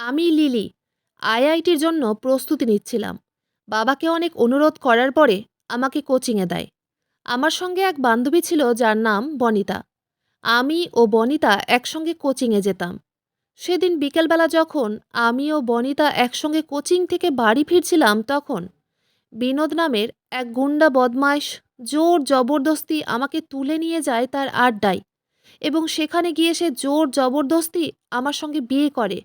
আমি লিলি, আইআইটির জন্য প্রস্তুতি নিচ্ছিলাম। বাবাকে অনেক অনুরোধ করার পরে আমাকে কোচিংয়ে দেয়। আমার সঙ্গে এক বান্ধবী ছিল যার নাম বনিতা। আমি ও বনিতা একসঙ্গে কোচিংয়ে যেতাম। সেদিন বিকেলবেলা যখন আমি ও বনিতা একসঙ্গে কোচিং থেকে বাড়ি ফিরছিলাম তখন বিনোদ নামের এক গুন্ডা বদমাইশ জোর জবরদস্তি আমাকে তুলে নিয়ে যায় তার আড্ডায় এবং সেখানে গিয়ে সে জোর জবরদস্তি আমার সঙ্গে বিয়ে করে।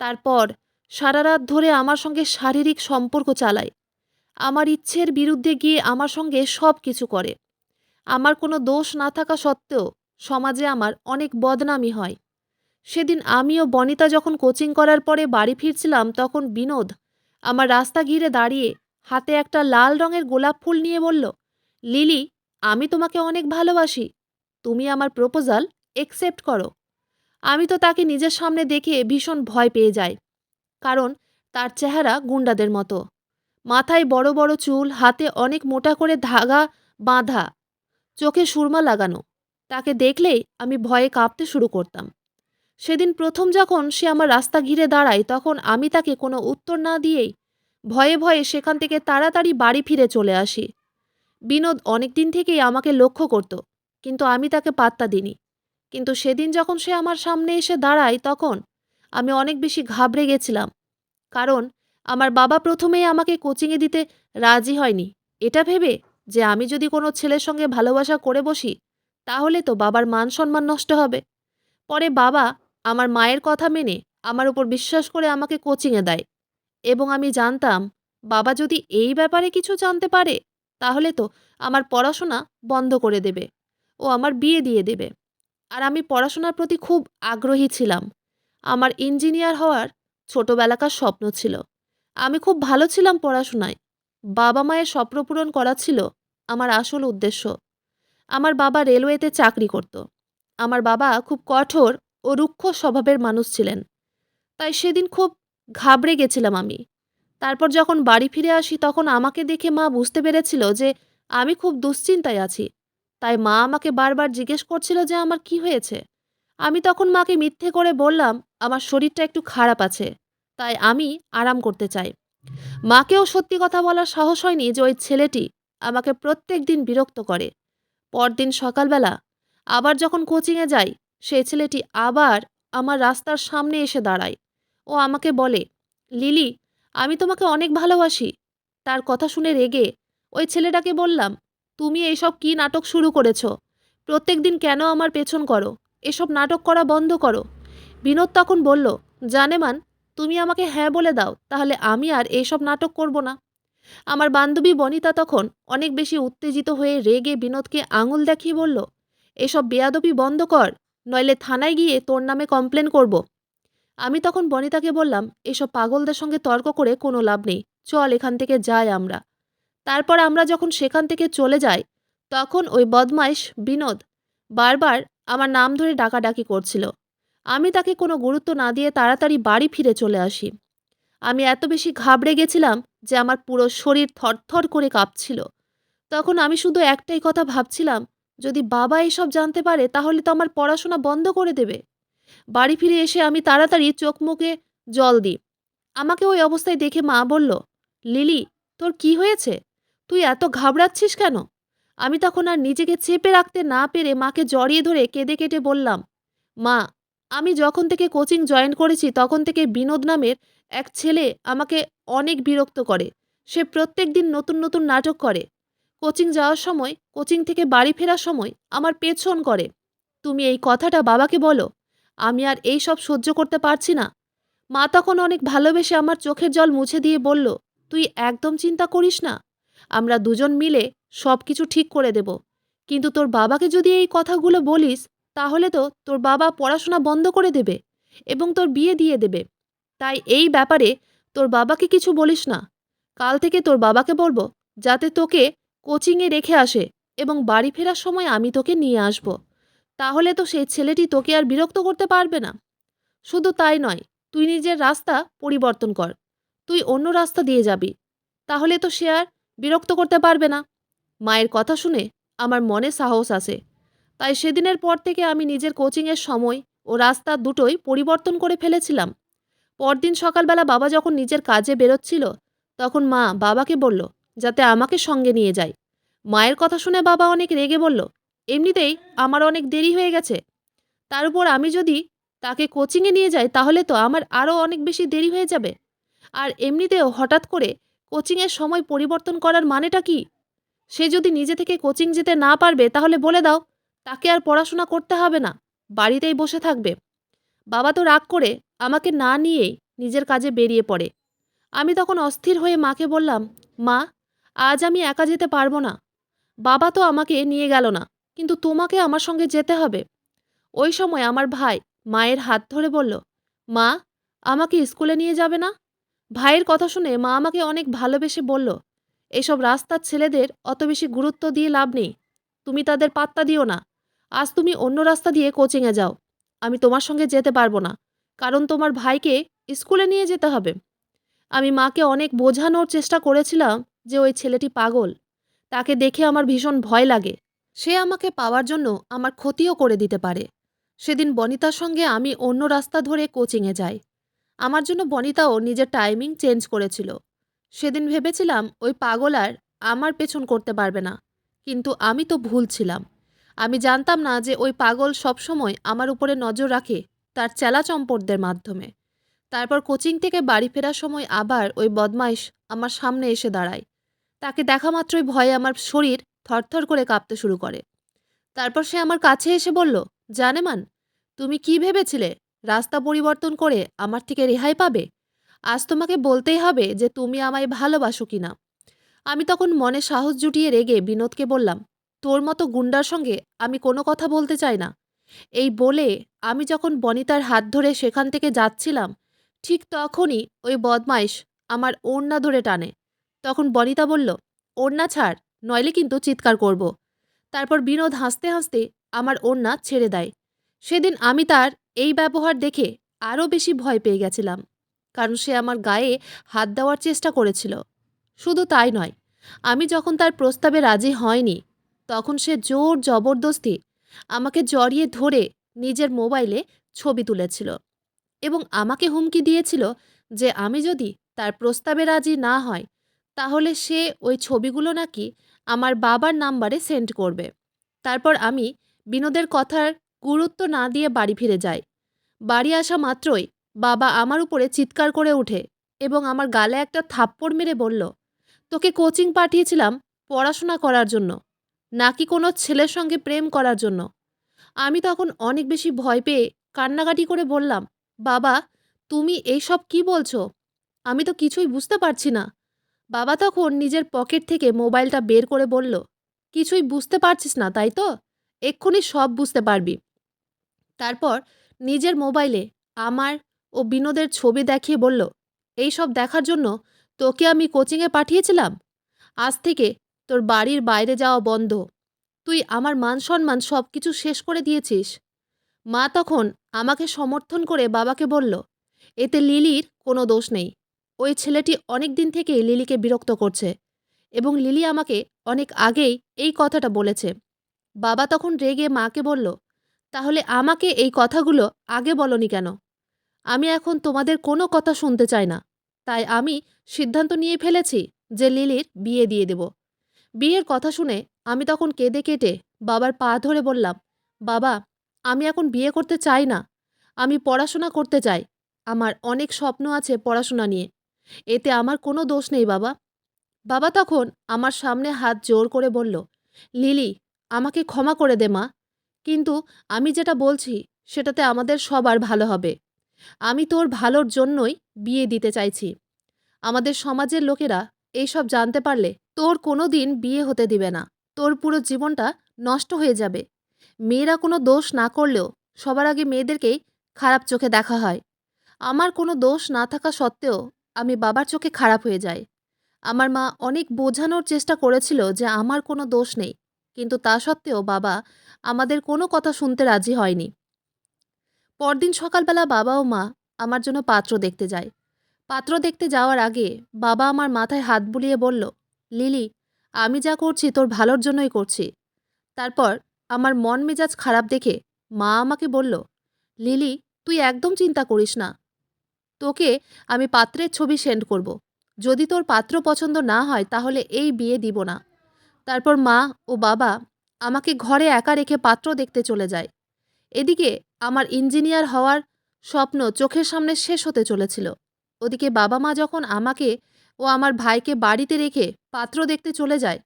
তারপর সারা রাত ধরে আমার সঙ্গে শারীরিক সম্পর্ক চালায়। আমার ইচ্ছের বিরুদ্ধে গিয়ে আমার সঙ্গে সব কিছু করে। আমার কোনো দোষ না থাকা সত্ত্বেও সমাজে আমার অনেক বদনামি হয়। সেদিন আমি ও বনিতা যখন কোচিং করার পরে বাড়ি ফিরছিলাম তখন বিনোদ আমার রাস্তা ঘিরে দাঁড়িয়ে হাতে একটা লাল রঙের গোলাপ ফুল নিয়ে বলল, লিলি, আমি তোমাকে অনেক ভালোবাসি। তুমি আমার প্রপোজাল একসেপ্ট করো। আমি তো তাকে নিজের সামনে দেখে ভীষণ ভয় পেয়ে যাই, কারণ তার চেহারা গুন্ডাদের মতো। মাথায় বড় বড় চুল, হাতে অনেক মোটা করে ধাগা বাঁধা, চোখে সুরমা লাগানো। তাকে দেখলেই আমি ভয়ে কাঁপতে শুরু করতাম। সেদিন প্রথম যখন সে আমার রাস্তা ঘিরে দাঁড়ায়, তখন আমি তাকে কোনো উত্তর না দিয়েই ভয়ে ভয়ে সেখান থেকে তাড়াতাড়ি বাড়ি ফিরে চলে আসি। বিনোদ অনেক দিন থেকেই আমাকে লক্ষ্য করত, কিন্তু আমি তাকে পাত্তা দিইনি। কিন্তু সেদিন যখন সে আমার সামনে এসে দাঁড়ায় তখন আমি অনেক বেশি ঘাবড়ে গেছিলাম। কারণ আমার বাবা প্রথমেই আমাকে কোচিংয়ে দিতে রাজি হয়নি। এটা ভেবে যে আমি যদি কোনো ছেলের সঙ্গে ভালোবাসা করে বসি, তাহলে তো বাবার মান সম্মান নষ্ট হবে। পরে বাবা আমার মায়ের কথা মেনে আমার উপর বিশ্বাস করে আমাকে কোচিংয়ে দেয় এবং আমি জানতাম, বাবা যদি এই ব্যাপারে কিছু জানতে পারে, তাহলে তো আমার পড়াশোনা বন্ধ করে দেবে ও আমার বিয়ে দিয়ে দেবে। আর আমি পড়াশোনার প্রতি খুব আগ্রহী ছিলাম। আমার ইঞ্জিনিয়ার হওয়ার ছোটবেলাকার স্বপ্ন ছিল। আমি খুব ভালো ছিলাম পড়াশোনায়। বাবা মায়ের স্বপ্ন পূরণ করা ছিল আমার আসল উদ্দেশ্য। আমার বাবা রেলওয়েতে চাকরি করত। আমার বাবা খুব কঠোর ও রুক্ষ স্বভাবের মানুষ ছিলেন। তাই সেদিন খুব ঘাবড়ে গেছিলাম আমি। তারপর যখন বাড়ি ফিরে আসি তখন আমাকে দেখে মা বুঝতে পেরেছিল যে আমি খুব দুশ্চিন্তায় আছি। তাই মা আমাকে বারবার জিজ্ঞেস করছিল যে আমার কি হয়েছে। আমি তখন মাকে মিথ্যে করে বললাম, আমার শরীরটা একটু খারাপ আছে, তাই আমি আরাম করতে চাই। মাকেও সত্যি কথা বলার সাহস হয়নি যে ওই ছেলেটি আমাকে প্রত্যেক দিন বিরক্ত করে। পরদিন সকালবেলা আবার যখন কোচিংয়ে যাই, সেই ছেলেটি আবার আমার রাস্তার সামনে এসে দাঁড়ায়। ও আমাকে বলে, লিলি, আমি তোমাকে অনেক ভালোবাসি। তার কথা শুনে রেগে ওই ছেলেটাকে বললাম তুমি এইসব কি নাটক শুরু করেছ? প্রত্যেক দিন কেন আমার পেছন করো? এসব নাটক করা বন্ধ করো। বিনোদ তখন বলল জানেমান তুমি আমাকে হ্যাঁ বলে দাও, তাহলে আমি আর এইসব নাটক করব না। আমার বান্ধবী বনিতা তখন অনেক বেশি উত্তেজিত হয়ে রেগে বিনোদকে আঙুল দেখিয়ে বলল, এসব বেয়াদবি বন্ধ কর, নইলে থানায় গিয়ে তোর নামে কমপ্লেন করব। আমি তখন বনিতাকে বললাম, এসব পাগলদের সঙ্গে তর্ক করে কোনো লাভ নেই, চল এখান থেকে যাই আমরা। তারপর আমরা যখন সেখান থেকে চলে যাই, তখন ওই বদমাইশ বিনোদ বারবার আমার নাম ধরে ডাকাডাকি করছিল। আমি তাকে কোনো গুরুত্ব না দিয়ে তাড়াতাড়ি বাড়ি ফিরে চলে আসি। আমি এত বেশি ঘাবড়ে গেছিলাম যে আমার পুরো শরীর থরথর করে কাঁপছিল। তখন আমি শুধু একটাই কথা ভাবছিলাম, যদি বাবা এসব জানতে পারে তাহলে তো আমার পড়াশোনা বন্ধ করে দেবে। বাড়ি ফিরে এসে আমি তাড়াতাড়ি চোখ মুখে জল দিই। আমাকে ওই অবস্থায় দেখে মা বলল, লিলি, তোর কি হয়েছে? তুই এত ঘাবড়াচ্ছিস কেন? আমি তখন আর নিজেকে চেপে রাখতে না পেরে মাকে জড়িয়ে ধরে কেঁদে কেটে বললাম, মা, আমি যখন থেকে কোচিং জয়েন করেছি তখন থেকে বিনোদ নামের এক ছেলে আমাকে অনেক বিরক্ত করে। সে প্রত্যেক দিন নতুন নতুন নাটক করে। কোচিং যাওয়ার সময়, কোচিং থেকে বাড়ি ফেরার সময় আমার পেছন করে। তুমি এই কথাটা বাবাকে বলো, আমি আর এই সব সহ্য করতে পারছি না। মা তখন অনেক ভালোবেসে আমার চোখের জল মুছে দিয়ে বলল, তুই একদম চিন্তা করিস না আমরা দুজন মিলে সব কিছু ঠিক করে দেব। কিন্তু তোর বাবাকে যদি এই কথাগুলো বলিস, তাহলে তো তোর বাবা পড়াশোনা বন্ধ করে দেবে এবং তোর বিয়ে দিয়ে দেবে। তাই এই ব্যাপারে তোর বাবাকে কিছু বলিস না। কাল থেকে তোর বাবাকে বলব যাতে তোকে কোচিংয়ে রেখে আসে এবং বাড়ি ফেরার সময় আমি তোকে নিয়ে আসব। তাহলে তো সেই ছেলেটি তোকে আর বিরক্ত করতে পারবে না। শুধু তাই নয়, তুই নিজের রাস্তা পরিবর্তন কর। তুই অন্য রাস্তা দিয়ে যাবি। তাহলে তো সে আর বিরক্ত করতে পারবে না। মায়ের কথা শুনে আমার মনে সাহস আসে তাই সেদিনের পর থেকে আমি নিজের কোচিংয়ের সময় ও রাস্তা দুটোই পরিবর্তন করে ফেলেছিলাম। পরদিন সকালবেলা বাবা যখন নিজের কাজে বেরোচ্ছিল, তখন মা বাবাকে বলল, যাতে আমাকে সঙ্গে নিয়ে যায় মায়ের কথা শুনে বাবা অনেক রেগে বলল, এমনিতেই আমার অনেক দেরি হয়ে গেছে। তার উপর আমি যদি তাকে কোচিংয়ে নিয়ে যাই, তাহলে তো আমার আরও অনেক বেশি দেরি হয়ে যাবে। আর এমনিতেও হঠাৎ করে কোচিংয়ের সময় পরিবর্তন করার মানেটা কি? সে যদি নিজে থেকে কোচিং যেতে না পারবে, তাহলে বলে দাও, তাকে আর পড়াশোনা করতে হবে না, বাড়িতেই বসে থাকবে। বাবা তো রাগ করে আমাকে না নিয়েই নিজের কাজে বেরিয়ে পড়ে। আমি তখন অস্থির হয়ে মাকে বললাম, মা, আজ আমি একা যেতে পারব না। বাবা তো আমাকে নিয়ে গেল না, কিন্তু তোমাকে আমার সঙ্গে যেতে হবে। ওই সময় আমার ভাই মায়ের হাত ধরে বলল, মা, আমাকে স্কুলে নিয়ে যাবে না? ভাইয়ের কথা শুনে মা আমাকে অনেক ভালোবেসে বলল, এসব রাস্তার ছেলেদের অত বেশি গুরুত্ব দিয়ে লাভ নেই। তুমি তাদের পাত্তা দিও না। আজ তুমি অন্য রাস্তা দিয়ে কোচিংয়ে যাও। আমি তোমার সঙ্গে যেতে পারব না, কারণ তোমার ভাইকে স্কুলে নিয়ে যেতে হবে। আমি মাকে অনেক বোঝানোর চেষ্টা করেছিলাম যে ওই ছেলেটি পাগল। তাকে দেখে আমার ভীষণ ভয় লাগে। সে আমাকে পাওয়ার জন্য আমার ক্ষতিও করে দিতে পারে। সেদিন বনিতার সঙ্গে আমি অন্য রাস্তা ধরে কোচিংয়ে যাই। আমার জন্য বনিতাও নিজের টাইমিং চেঞ্জ করেছিল। সেদিন ভেবেছিলাম ওই পাগল আর আমার পেছন করতে পারবে না, কিন্তু আমি তো ভুল ছিলাম। আমি জানতাম না যে ওই পাগল সবসময় আমার উপরে নজর রাখে তার চেলা চম্পটদের মাধ্যমে। তারপর কোচিং থেকে বাড়ি ফেরার সময় আবার ওই বদমাইশ আমার সামনে এসে দাঁড়ায়। তাকে দেখা মাত্রই ভয়ে আমার শরীর থরথর করে কাঁপতে শুরু করে। তারপর সে আমার কাছে এসে বলল, জানেমান, তুমি কি ভেবেছিলে রাস্তা পরিবর্তন করে আমার থেকে রেহাই পাবে? আজ তোমাকে বলতেই হবে যে তুমি আমায় ভালোবাসো কিনা। আমি তখন মনে সাহস জুটিয়ে রেগে বিনোদকে বললাম, তোর মতো গুন্ডার সঙ্গে আমি কোনো কথা বলতে চাই না। এই বলে আমি যখন বনিতার হাত ধরে সেখান থেকে যাচ্ছিলাম, ঠিক তখনই ওই বদমাইশ আমার ওড়না ধরে টানে। তখন বনিতা বলল, ওড়না ছাড়, নইলে কিন্তু চিৎকার করব। তারপর বিনোদ হাসতে হাসতে আমার ওড়না ছেড়ে দেয়। সেদিন আমি তার এই ব্যবহার দেখে আরও বেশি ভয় পেয়ে গেছিলাম, কারণ সে আমার গায়ে হাত দেওয়ার চেষ্টা করেছিল। শুধু তাই নয়, আমি যখন তার প্রস্তাবে রাজি হয়নি, তখন সে জোর জবরদস্তি আমাকে জড়িয়ে ধরে নিজের মোবাইলে ছবি তুলেছিল এবং আমাকে হুমকি দিয়েছিল যে আমি যদি তার প্রস্তাবে রাজি না হয়, তাহলে সে ওই ছবিগুলো নাকি আমার বাবার নাম্বারে সেন্ড করবে। তারপর আমি বিনোদের কথার গুরুত্ব না দিয়ে বাড়ি ফিরে যায়। বাড়ি আসা মাত্রই বাবা আমার উপরে চিৎকার করে ওঠে এবং আমার গালে একটা থাপ্পড় মেরে বলল, তোকে কোচিং পাঠিয়েছিলাম পড়াশোনা করার জন্য, নাকি কোনো ছেলের সঙ্গে প্রেম করার জন্য? আমি তখন অনেক বেশি ভয় পেয়ে কান্নাকাটি করে বললাম, বাবা, তুমি এইসব কি বলছো? আমি তো কিছুই বুঝতে পারছি না। বাবা তখন নিজের পকেট থেকে মোবাইলটা বের করে বলল, কিছুই বুঝতে পারছিস না, তাই তো? এক্ষুনি সব বুঝতে পারবি। তারপর নিজের মোবাইলে আমার ও বিনোদের ছবি দেখিয়ে বলল, এই সব দেখার জন্য তোকে আমি কোচিংয়ে পাঠিয়েছিলাম? আজ থেকে তোর বাড়ির বাইরে যাওয়া বন্ধ। তুই আমার মান সম্মান সব কিছু শেষ করে দিয়েছিস। মা তখন আমাকে সমর্থন করে বাবাকে বলল, এতে লিলির কোনো দোষ নেই। ওই ছেলেটি অনেক দিন থেকেই লিলিকে বিরক্ত করছে এবং লিলি আমাকে অনেক আগেই এই কথাটা বলেছে। বাবা তখন রেগে মাকে বলল তাহলে আমাকে এই কথাগুলো আগে বলনি কেন? আমি এখন তোমাদের কোনো কথা শুনতে চাই না। তাই আমি সিদ্ধান্ত নিয়ে ফেলেছি যে লিলির বিয়ে দিয়ে দেব। বিয়ের কথা শুনে আমি তখন কেঁদে কেটে বাবার পা ধরে বললাম, বাবা, আমি এখন বিয়ে করতে চাই না। আমি পড়াশোনা করতে চাই। আমার অনেক স্বপ্ন আছে পড়াশোনা নিয়ে। এতে আমার কোনো দোষ নেই, বাবা। বাবা তখন আমার সামনে হাত জোর করে বলল, লিলি, আমাকে ক্ষমা করে দে মা। কিন্তু আমি যেটা বলছি, সেটাতে আমাদের সবার ভালো হবে। আমি তোর ভালোর জন্যই বিয়ে দিতে চাইছি। আমাদের সমাজের লোকেরা এইসব জানতে পারলে তোর কোনো দিন বিয়ে হতে দিবে না। তোর পুরো জীবনটা নষ্ট হয়ে যাবে। মেয়েরা কোনো দোষ না করলেও সবার আগে মেয়েদেরকেই খারাপ চোখে দেখা হয়। আমার কোনো দোষ না থাকা সত্ত্বেও আমি বাবার চোখে খারাপ হয়ে যাই। আমার মা অনেক বোঝানোর চেষ্টা করেছিল যে আমার কোনো দোষ নেই। কিন্তু তা সত্ত্বেও বাবা আমাদের কোনো কথা শুনতে রাজি হয়নি। পরদিন সকালবেলা বাবা ও মা আমার জন্য পাত্র দেখতে যায়। পাত্র দেখতে যাওয়ার আগে বাবা আমার মাথায় হাত বুলিয়ে বলল, লিলি, আমি যা করছি তোর ভালোর জন্যই করছি। তারপর আমার মন মেজাজ খারাপ দেখে মা আমাকে বলল, লিলি, তুই একদম চিন্তা করিস না। তোকে আমি পাত্রের ছবি সেন্ড করব। যদি তোর পাত্র পছন্দ না হয় তাহলে এই বিয়ে দিব না। তারপর মা ও বাবা আমাকে ঘরে একা রেখে পাত্র দেখতে চলে যায়। এদিকে আমার ইঞ্জিনিয়ার হওয়ার স্বপ্ন চোখের সামনে শেষ হতে চলেছিল। ওদিকে বাবা মা যখন আমাকে ও আমার ভাইকে বাড়িতে রেখে পাত্র দেখতে চলে যায়,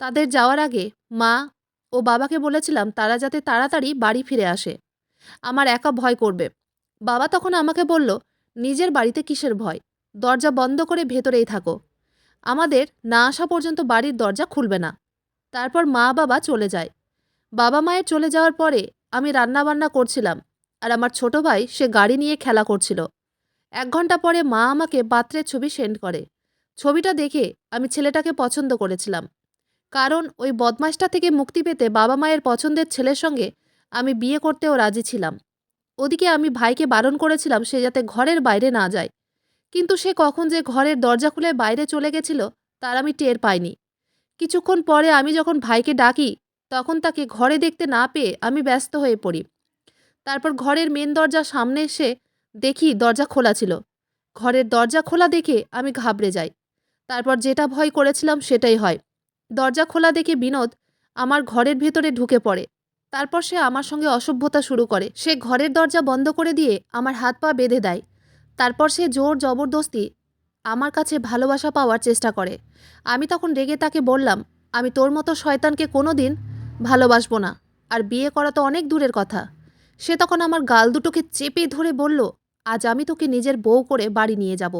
তাদের যাওয়ার আগে মা ও বাবাকে বলেছিলাম তারা যাতে তাড়াতাড়ি বাড়ি ফিরে আসে। আমার একা ভয় করবে। বাবা তখন আমাকে বলল, নিজের বাড়িতে কিসের ভয়? দরজা বন্ধ করে ভেতরেই থাকো। আমাদের না আসা পর্যন্ত বাড়ির দরজা খুলবে না। তারপর মা বাবা চলে যায়। বাবা মায়ের চলে যাওয়ার পরে আমি রান্নাবান্না করছিলাম আর আমার ছোট ভাই সে গাড়ি নিয়ে খেলা করছিল। এক ঘণ্টা পরে মা আমাকে পাত্রের ছবি সেন্ড করে। ছবিটা দেখে আমি ছেলেটাকে পছন্দ করেছিলাম। কারণ ওই বদমাসটা থেকে মুক্তি পেতে বাবা মায়ের পছন্দের ছেলের সঙ্গে আমি বিয়ে করতেও রাজি ছিলাম। ওদিকে আমি ভাইকে বারণ করেছিলাম সে যাতে ঘরের বাইরে না যায়। কিন্তু সে কখন যে ঘরের দরজা খুলে বাইরে চলে গেছিল তার আমি টের পাইনি। কিছুক্ষণ পরে আমি যখন ভাইকে ডাকি, তখন তাকে ঘরে দেখতে না পেয়ে আমি ব্যস্ত হয়ে পড়ি। তারপর ঘরের মেন দরজা সামনে এসে দেখি দরজা খোলা ছিল। ঘরের দরজা খোলা দেখে আমি ঘাবড়ে যাই। তারপর যেটা ভয় করেছিলাম সেটাই হয়। দরজা খোলা দেখে বিনোদ আমার ঘরের ভেতরে ঢুকে পড়ে। তারপর সে আমার সঙ্গে অসভ্যতা শুরু করে। সে ঘরের দরজা বন্ধ করে দিয়ে আমার হাত পা বেঁধে দেয়। তারপর সে জোর জবরদস্তি আমার কাছে ভালোবাসা পাওয়ার চেষ্টা করে। আমি তখন রেগে তাকে বললাম, আমি তোর মতো শয়তানকে কোনো দিন ভালোবাসবো না। আর বিয়ে করা তো অনেক দূরের কথা সে তখন আমার গাল দুটোকে চেপে ধরে বলল, আজ আমি তোকে নিজের বউ করে বাড়ি নিয়ে যাব।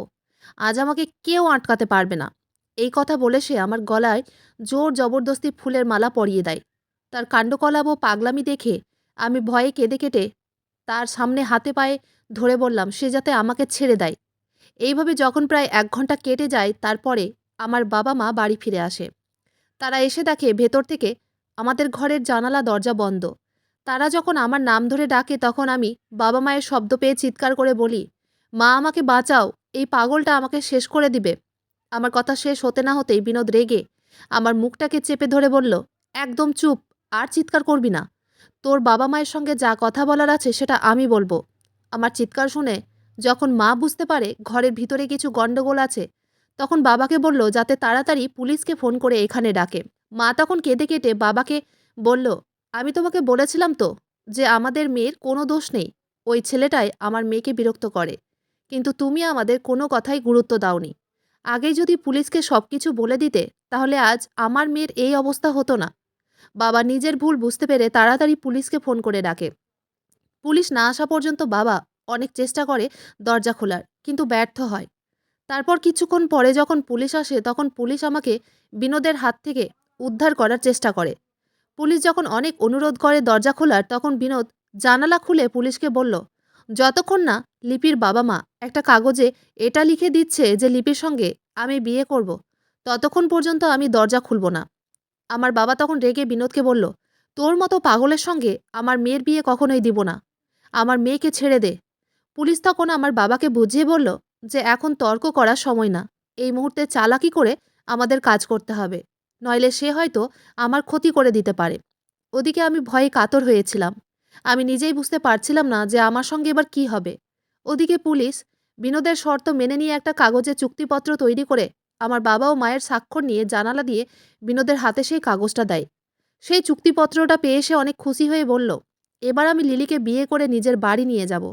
আজ আমাকে কেউ আটকাতে পারবে না এই কথা বলে সে আমার গলায় জোর জবরদস্তি ফুলের মালা পরিয়ে দেয়। তার কাণ্ডকলাপ ও পাগলামি দেখে আমি ভয়ে কেঁদে কেটে তার সামনে হাতে পায়ে ধরে বললাম, সে যাতে আমাকে ছেড়ে দেয়। এইভাবে যখন প্রায় এক ঘণ্টা কেটে যায়, তারপরে আমার বাবা মা বাড়ি ফিরে আসে। তারা এসে দেখে ভেতর থেকে আমাদের ঘরের জানালা, দরজা বন্ধ। তারা যখন আমার নাম ধরে ডাকে, তখন আমি বাবা মায়ের শব্দ পেয়ে চিৎকার করে বলি, মা, আমাকে বাঁচাও। এই পাগলটা আমাকে শেষ করে দিবে। আমার কথা শেষ হতে না হতেই বিনোদ রেগে আমার মুখটাকে চেপে ধরে বলল, একদম চুপ, আর চিৎকার করবি না। তোর বাবা মায়ের সঙ্গে যা কথা বলার আছে, সেটা আমি বলব। আমার চিৎকার শুনে যখন মা বুঝতে পারে ঘরের ভিতরে কিছু গণ্ডগোল আছে, তখন বাবাকে বলল যাতে তাড়াতাড়ি পুলিশকে ফোন করে এখানে ডাকে। মা তখন কেঁদে কেটে বাবাকে বলল, আমি তোমাকে বলেছিলাম তো যে আমাদের মেয়ের কোনো দোষ নেই, ওই ছেলেটাই আমার মেয়েকে বিরক্ত করে। কিন্তু তুমি আমাদের কোনো কথাই গুরুত্ব দাওনি। আগেই যদি পুলিশকে সব কিছু বলে দিতে, তাহলে আজ আমার মেয়ের এই অবস্থা হতো না বাবা নিজের ভুল বুঝতে পেরে তাড়াতাড়ি পুলিশকে ফোন করে ডাকে। পুলিশ না আসা পর্যন্ত বাবা অনেক চেষ্টা করে দরজা খোলার, কিন্তু ব্যর্থ হয়। তারপর কিছুক্ষণ পরে যখন পুলিশ আসে, তখন পুলিশ আমাকে বিনোদের হাত থেকে উদ্ধার করার চেষ্টা করে। পুলিশ যখন অনেক অনুরোধ করে দরজা খোলার, তখন বিনোদ জানালা খুলে পুলিশকে বলল, যতক্ষণ না লিপির বাবা মা একটা কাগজে এটা লিখে দিচ্ছে যে লিপির সঙ্গে আমি বিয়ে করব, ততক্ষণ পর্যন্ত আমি দরজা খুলব না। আমার বাবা তখন রেগে বিনোদকে বলল, তোর মতো পাগলের সঙ্গে আমার মেয়ের বিয়ে কখনোই দিব না। আমার মেয়েকে ছেড়ে দে। পুলিশ তখন আমার বাবাকে বুঝিয়ে বলল যে এখন তর্ক করার সময় না। এই মুহূর্তে চালাকি করে আমাদের কাজ করতে হবে। নইলে সে হয়তো আমার ক্ষতি করে দিতে পারে। ওদিকে আমি ভয়ে কাতর হয়েছিলাম। আমি নিজেই বুঝতে পারছিলাম না যে আমার সঙ্গে এবার কি হবে। ওদিকে পুলিশ বিনোদের শর্ত মেনে নিয়ে একটা কাগজে চুক্তিপত্র তৈরি করে আমার বাবা ও মায়ের স্বাক্ষর নিয়ে জানালা দিয়ে বিনোদের হাতে সেই কাগজটা দেয়। সেই চুক্তিপত্রটা পেয়ে সে অনেক খুশি হয়ে বলল, এবার আমি লিলিকে বিয়ে করে নিজের বাড়ি নিয়ে যাব।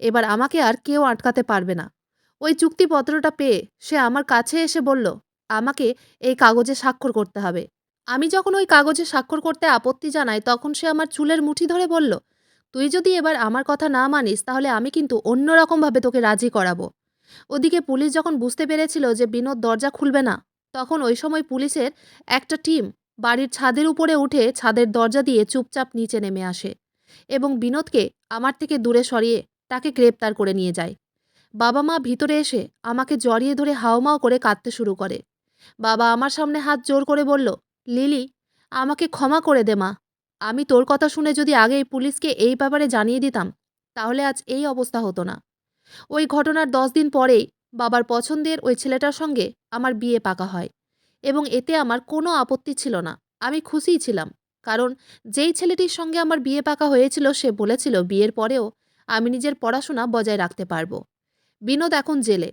এবার আমাকে আর কেউ আটকাতে পারবে না। ওই চুক্তিপত্রটা পেয়ে সে আমার কাছে এসে বলল, আমাকে এই কাগজে স্বাক্ষর করতে হবে। আমি যখন ওই কাগজে স্বাক্ষর করতে আপত্তি জানাই, তখন সে আমার চুলের মুঠি ধরে বলল, তুই যদি এবার আমার কথা না মানিস, তাহলে আমি কিন্তু অন্যরকমভাবে তোকে রাজি করাবো। ওদিকে পুলিশ যখন বুঝতে পেরেছিল যে বিনোদ দরজা খুলবে না, তখন ওই সময় পুলিশের একটা টিম বাড়ির ছাদের উপরে উঠে ছাদের দরজা দিয়ে চুপচাপ নিচে নেমে আসে এবং বিনোদকে আমার থেকে দূরে সরিয়ে তাকে গ্রেপ্তার করে নিয়ে যায়। বাবা মা ভিতরে এসে আমাকে জড়িয়ে ধরে হাওমাও করে কাঁদতে শুরু করে। বাবা আমার সামনে হাত জোর করে বলল, লিলি, আমাকে ক্ষমা করে দে মা। আমি তোর কথা শুনে যদি আগেই পুলিশকে এই ব্যাপারে জানিয়ে দিতাম, তাহলে আজ এই অবস্থা হতো না। ওই ঘটনার দশ দিন পরেই বাবার পছন্দের ওই ছেলেটার সঙ্গে আমার বিয়ে পাকা হয় এবং এতে আমার কোনো আপত্তি ছিল না। আমি খুশিই ছিলাম, কারণ যেই ছেলেটির সঙ্গে আমার বিয়ে পাকা হয়েছিল সে বলেছিল বিয়ের পরেও আমি নিজের পড়াশোনা বজায় রাখতে পারব। বিনোদ এখন জেলে।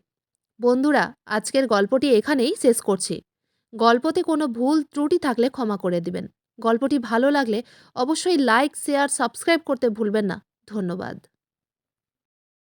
বন্ধুরা, আজকের গল্পটি এখানেই শেষ করছি। গল্পতে কোনো ভুল ত্রুটি থাকলে ক্ষমা করে দিবেন। গল্পটি ভালো লাগলে অবশ্যই লাইক, শেয়ার, সাবস্ক্রাইব করতে ভুলবেন না। ধন্যবাদ।